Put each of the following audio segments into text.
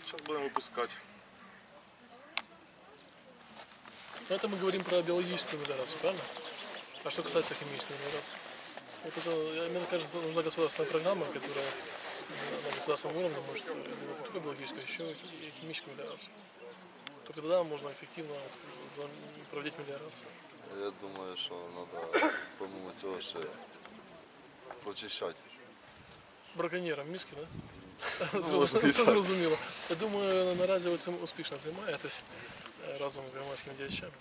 Сейчас будем выпускать. Это мы говорим про биологическую модерацию, правильно? А что касается химической модерации? Вот это, мне кажется, нужна государственная программа, которая э, на государственном уровне может э, не только биологическая, а еще и химическая модерация. Только тогда можно эффективно э, проводить мелиорацию. Я думаю, что надо, помимо этого, еще прочищать Браконьєрам мізки, да? можна і Це так. зрозуміло. Я думаю, наразі ви цим успішно займаєтесь е, разом з громадськими діячами.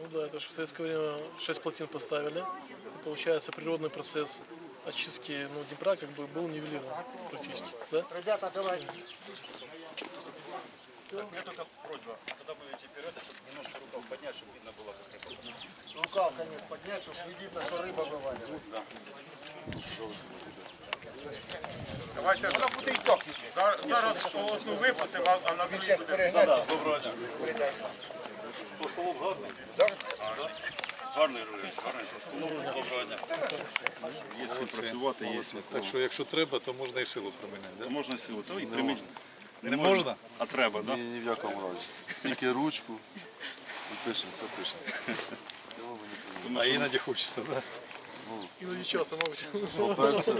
Ну да, это же в советское время 6 плотин поставили. И получается, природный процесс очистки ну, Днепра как бы был нивелирован практически. Да? Ребята, давайте. Мне только просьба, когда будете вперед, чтобы немножко рукав поднять, чтобы видно было, как это. Рукав конец поднять, чтобы не видно, что рыба бывает. Давайте Вона буде і так зараз полосну випустимо, а- на другій буде. перегнеться. Толстолоб гарний? Гарний рулет, гарний толстолоб. Доброго дня. Є з ким працювати, є з Так що якщо треба, то можна і силу приміняти. Да? То можна силу, то і примінь. Не можна? А треба, так? Ні, ні в якому разі. Тільки ручку і пишемо, все пишемо. Цього. А іноді хочеться, да? Іноді часом, мабуть, По-перше,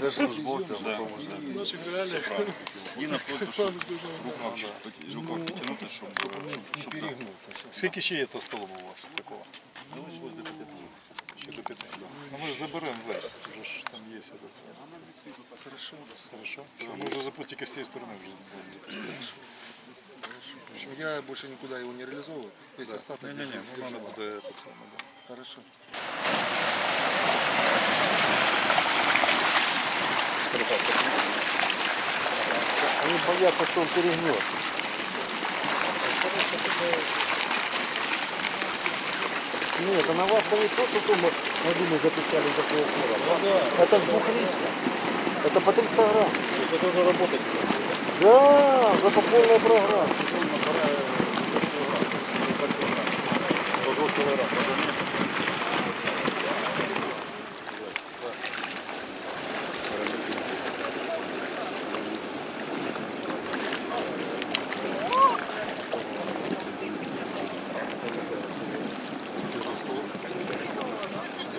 держслужбовцям допоможе. в наших реаліях. І на плоту, щоб рукав, щоб такі- рукав підтягнути, щоб, щоб, щоб Скільки ще є то столу у вас такого? Ще до п'яти. да. Ну ми ж заберемо весь. Вже ж там є все це. Хорошо. Хорошо. Що ми вже запу- тільки з цієї сторони вже будемо запустити. В общем, я больше никуда его не реализовываю. Если остаток, Ні, ні, ні, ну треба буде це саме. да. Хорошо. Боятся, что он перегнет. Нет, а на вас не то, что мы на Думе записали такое слово. Это ж бухличка. Это по 300 грамм. Це должно работать. Да, зато полная программа.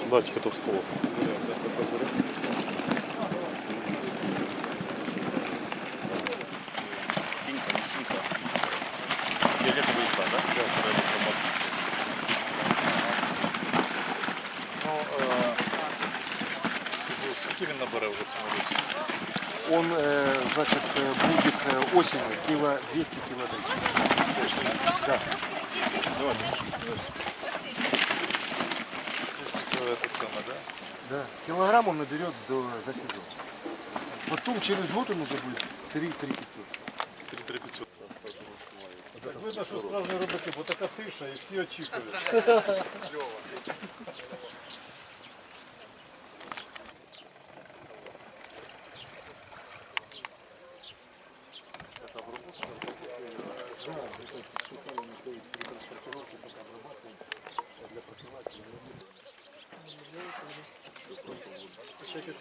Датчик это стол. синька, не синька. Фіолетовий ікра, так? Да? Которая електромагнит. Ну, е, з- з- скільки він набере вже в цьому році? Он, э, значит, э, будет э, осенью кило 200 кило Да. Это самый, да? Да. Килограмм он наберет до, за сезон. Потом через год он уже будет 3-3 500. 3-3 500. Так видно, що справжні робити, бо така тиша і всі очікують. Да, это специально стоит при транспортировке, как обрабатывать. всяких